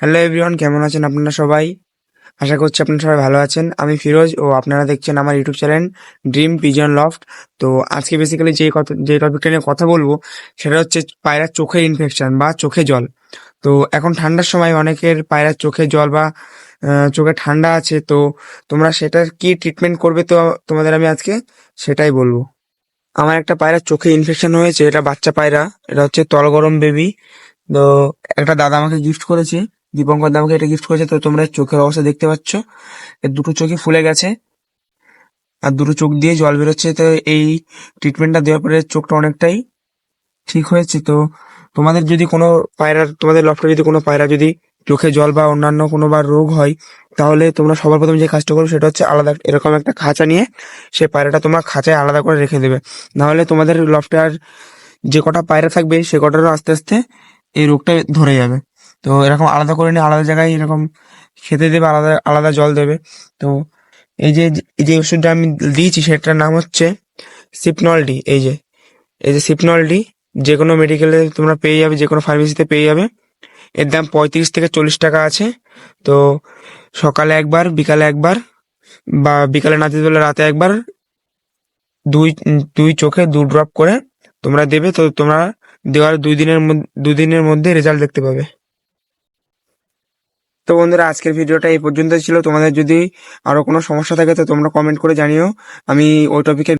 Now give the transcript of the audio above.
Hello everyone কেমন আছেন আপনারা সবাই? আশা করছি আপনারা সবাই ভালো আছেন। আমি ফিরোজ ও আপনারা দেখছেন আমার YouTube channel dream pigeon loft তো আজকে বেসিক্যালি যে কথা, যে টপিকটা নিয়ে কথা বলব, সেটা হচ্ছে পায়রার চোখের ইনফেকশন বা চোখে জল। তো এখন ঠান্ডার সময় অনেকের পায়রার চোখে জল বা চোখে ঠান্ডা আছে। তো তোমরা সেটার কি ট্রিটমেন্ট করবে তো তোমাদের আমি আজকে সেটাই বলব। আমার একটা পায়রার চোখে ইনফেকশন হয়েছে, এটা বাচ্চা পায়রা। এটা হচ্ছে তলগরম বেবি তো একটা দাদা আমাকে গিফট করেছে। দীপঙ্কর দা আমাকে এটা গিফট করেছে, তো তোমরা চোখের অবস্থা দেখতে পাচ্ছ। দুটো চোখই ফুলে গেছে। আর দুটো চোখ দিয়ে জল বেরোচ্ছে, তো এই ট্রিটমেন্টটা দেওয়ার পরে চোখটা অনেকটাই ঠিক হয়েছে। তো তোমাদের যদি কোনো পায়রা, তোমাদের লফটে যদি কোনো পায়রা যদি চোখে জল বা অন্যান্য কোনো বা রোগ হয়, তাহলে তোমরা সবার প্রথম যে কাজটা করবে সেটা হচ্ছে আলাদা এরকম একটা খাঁচা নিয়ে সে পায়রাটা তোমরা খাঁচায় আলাদা করে রেখে দেবে। নাহলে তোমাদের লফটে আর যে কটা পায়রা থাকবে, সে কটারও আস্তে আস্তে এই রোগটা ধরে যাবে। তো এরকম আলাদা করে নিয়ে আলাদা জায়গায় এরকম খেতে দেবে, আলাদা আলাদা জল দেবে। তো এই যে এই যে ওষুধটা আমি দিয়েছি সেটার নাম হচ্ছে সিপনল ডি, এই যে এই যে সিপনল ডি যে কোনো মেডিকেলে তোমরা পেয়ে যাবে যে কোনো ফার্মেসিতে পেয়ে যাবে। এর দাম পঁয়ত্রিশ থেকে চল্লিশ টাকা আছে। তো সকালে একবার, বিকালে একবার, বা বিকালে না দিতে রাতে একবার দুই দুই চোখে দু ড্রপ করে তোমরা দেবে। তো তোমরা দেওয়ার দুই দিনের মধ্যে, দুদিনের মধ্যে রেজাল্ট দেখতে পাবে। তো বন্ধুরা, আজকের ভিডিওটা এই পর্যন্ত ছিল। তোমাদের যদি আরও কোনো সমস্যা থাকে, তো তোমরা কমেন্ট করে জানিও। আমি ওই টপিকে